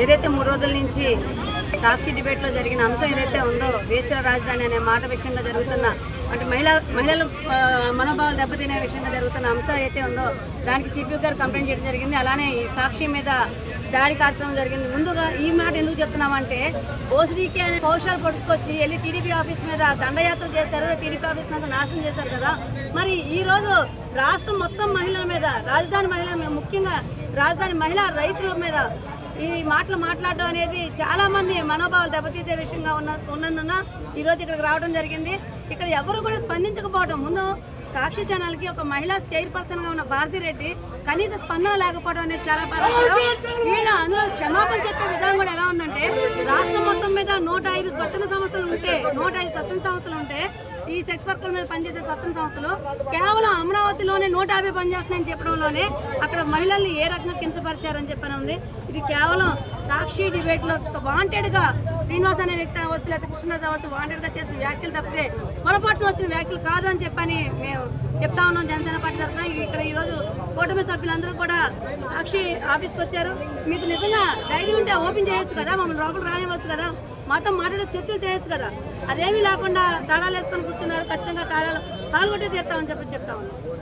ఏదైతే మూడు రోజుల నుంచి సాక్షి డిబేట్లో జరిగిన అంశం ఏదైతే ఉందో వేచర రాజధాని అనే మాట విషయంలో జరుగుతున్న అంటే మహిళ మహిళలు మనోభావాలు దెబ్బతినే విషయంలో జరుగుతున్న అంశం అయితే ఉందో దానికి చీఫ్ గారు కంప్లైంట్ చేయడం జరిగింది. అలానే ఈ సాక్షి మీద దాడి కార్యక్రమం జరిగింది. ముందుగా ఈ మాట ఎందుకు చెప్తున్నామంటే ఓసిడీకి అనే పౌషాలు పట్టుకొచ్చి వెళ్ళి టీడీపీ ఆఫీస్ మీద దండయాత్ర చేశారు. టీడీపీ ఆఫీస్ మీద నాశనం చేశారు కదా. మరి ఈరోజు రాష్ట్రం మొత్తం మహిళల మీద రాజధాని మహిళల మీద ముఖ్యంగా రాజధాని మహిళా రైతుల మీద ఈ మాటలు మాట్లాడడం అనేది చాలా మంది మనోభావాలు దెబ్బతీసే విషయంగా ఉన్న ఉన్నందున ఈరోజు ఇక్కడికి రావడం జరిగింది. ఇక్కడ ఎవరు కూడా స్పందించకపోవడం ముందు సాక్షి ఛానల్కి ఒక మహిళా చైర్పర్సన్గా ఉన్న భారతిరెడ్డి కనీస స్పందన లేకపోవడం అనేది చాలా బాధాకరం. వీళ్ళు అందులో క్షమాపణ చెప్పే విధానం కూడా ఎలా ఉందంటే రాష్ట్రం మొత్తం మీద నూట ఐదు స్వతంత్ర సంస్థలు ఉంటే నూట ఐదు స్వతంత్ర సంస్థలు ఉంటే ఈ సెక్స్ వర్కర్ల మీద పనిచేసే స్వతంత్ర సంస్థలు కేవలం అమరావతిలోనే నూట యాభై పనిచేస్తున్నాయని చెప్పడంలోనే అక్కడ మహిళల్ని ఏ రకంగా కించపరిచారని చెప్పని ఉంది. ఇది కేవలం సాక్షి డిబేట్లో వాంటెడ్గా శ్రీనివాస్ అనే వ్యక్తి అవ్వచ్చు లేదా కృష్ణదాస్ అవ్వచ్చు వాంటెడ్గా చేసిన వ్యాఖ్యలు తప్పితే పొరపాటున వచ్చిన వ్యాఖ్యలు కాదు అని చెప్పని మేము చెప్తా ఉన్నాం జనసేన పార్టీ తరఫున. ఇక్కడ ఈ రోజు కూటమి సభ్యులందరూ కూడా సాక్షి ఆఫీస్కి వచ్చారు. మీకు నిజంగా ధైర్యం ఉంటే ఓపెన్ చేయొచ్చు కదా మమ్మల్ని లోపల రానివ్వచ్చు కదా మాతో మాట్లాడే చర్చలు చేయొచ్చు కదా. అదేమీ లేకుండా తాళాలు వేసుకొని కూర్చున్నారు ఖచ్చితంగా తాళాలు పాల్గొట్టే తీస్తామని చెప్పి చెప్తా ఉన్నాం.